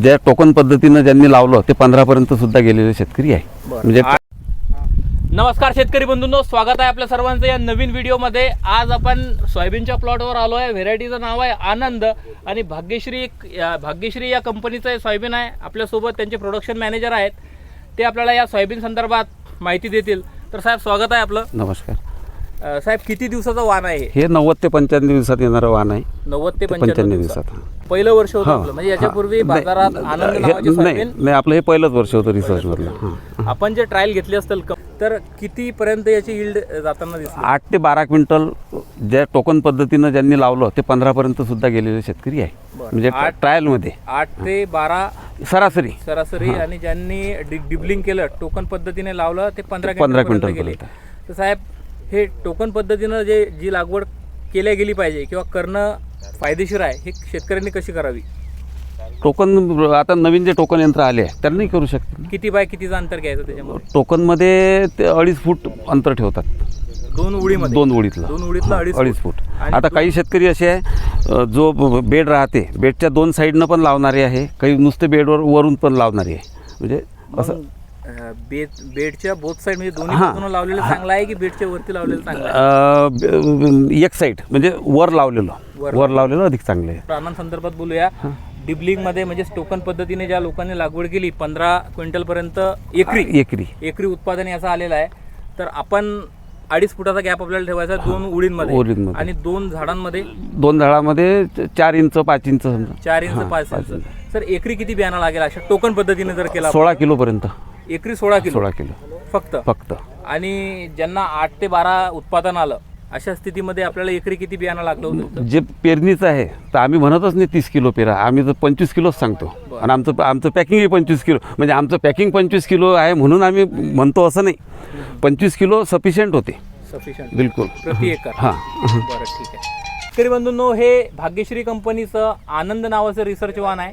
ज्या टोकन पद्धतीनं ज्यांनी लावलं ते पंधरापर्यंत सुद्धा गेलेले शेतकरी आहे. म्हणजे नमस्कार शेतकरी बंधूंनो स्वागत आहे आपल्या सर्वांचं या नवीन व्हिडिओमध्ये. आज आपण सोयाबीनच्या प्लॉटवर आलो आहे व्हेरायटीचं नाव आहे आनंद. आणि भाग्यश्री या- भाग्यश्री या कंपनीचं हे सोयाबीन आहे. आपल्यासोबत त्यांचे प्रोडक्शन मॅनेजर आहेत. ते आपल्याला या सोयाबीन संदर्भात माहिती देतील. तर साहेब स्वागत आहे आपलं. नमस्कार. अं, साहेब किती दिवसाचं वाण आहे हे? हे नव्वद ते पंच्याण्णव दिवसात येणारं वाण आहे. नव्वद ते पंच्याण्णव पंच्याण्णव दिवसात. दिवसात पहिलं वर्ष होतं हा. आपलं. म्हणजे याच्यापूर्वी हा. बाजारात आनंद हे- नावाचे नाही आपलं हे पहिलंच वर्ष होतं रिसर्चमधलं हां आपण जे ट्रायल घेतली असतील क- तर कितीपर्यंत याची इल्ड जाताना दिसली? आठ ते बारा क्विंटल ज्या टोकन पद्धतीनं ज्यांनी लावलं ते पंधरापर्यंत सुद्धा गेलेले शेतकरी आहे. बरं. म्हणजे आठ- ट्रायलमध्ये आठ ते बारा सरासरी. सरासरी आणि ज्यांनी डि- डिबलिंग केलं टोकन पद्धतीने लावलं ते पंधरा पंधरा क्विंटलपर्यंत गेले. तर साहेब हे टोकन पद्धतीनं जे जी लागवड केल्या गेली पाहिजे किंवा करणं फायदेशीर आहे हे शेतकऱ्यांनी कशी करावी? टोकन आता नवीन जे टोकन यंत्र आले आहे त्यांनाही करू शकते किती बाय कितीचं अंतर घ्यायचं त्याच्यामध्ये? टोकनमध्ये ते अडीच फूट अंतर ठेवतात. दोन उडीमध्ये? दोन उडीतलं. दोन उडीतलं अडीच अडीच फूट. आता काही शेतकरी असे आहे जो बेड राहते बेडच्या दोन साईडनं पण लावणारे आहे काही नुसते बेडवर वरून पण लावणारे आहे. म्हणजे असं बेड बेडच्या बोथ साईड म्हणजे दोन्ही हा. बाजूनं लावलेलं चांगलं आहे की बेडच्या वरती लावलेलं चांगलं आहे? अ, ब- एक साईड म्हणजे वर लावलेलं. वर. लावलेलं अधिक चांगलं आहे. प्राणांसंदर्भात बोलूया. डिबलिंगमध्ये म्हणजे टोकन पद्धतीने ज्या लोकांनी लागवड केली पंधरा क्विंटल पर्यंत एकरी. एकरी. एकरी उत्पादन याचं आलेलं आहे. तर आपण अडीच फुटाचा गॅप आपल्याला ठेवायचा आहे दोन उडींमध्ये. उडीदमध्ये. आणि दोन झाडांमध्ये. दोन झाडामध्ये च- चार इंच पाच इंच समजा. चार इंच पाच पाच इंच. सर एकरी किती बियाणं लागेल? अशा टोकन पद्धतीने जर केला सोळा किलोपर्यंत एकरी सोळा किलो. सोळा किलो. फक्त. फक्त. आणि ज्यांना आठ ते बारा उत्पादन आलं अशा स्थितीमध्ये आपल्याला एकरी किती बियाणं लागलं होतं? जे पेरणीचं आहे तर आम्ही म्हणतच नाही तीस किलो पेरा आम्ही तर पंचवीस किलोच सांगतो. आणि आमचं आमचं पॅकिंगही पंचवीस किलो. म्हणजे आमचं पॅकिंग पंचवीस किलो आहे म्हणून आम्ही म्हणतो असं नाही. पंचवीस किलो सफिशियंट होते. सफिशियंट बिलकुल. प्रति एकर. हां. बरं ठीक आहे. शेतकरी बंधूंनो हे भाग्यश्री कंपनीचं आनंद नावाचं रिसर्च वाहन आहे.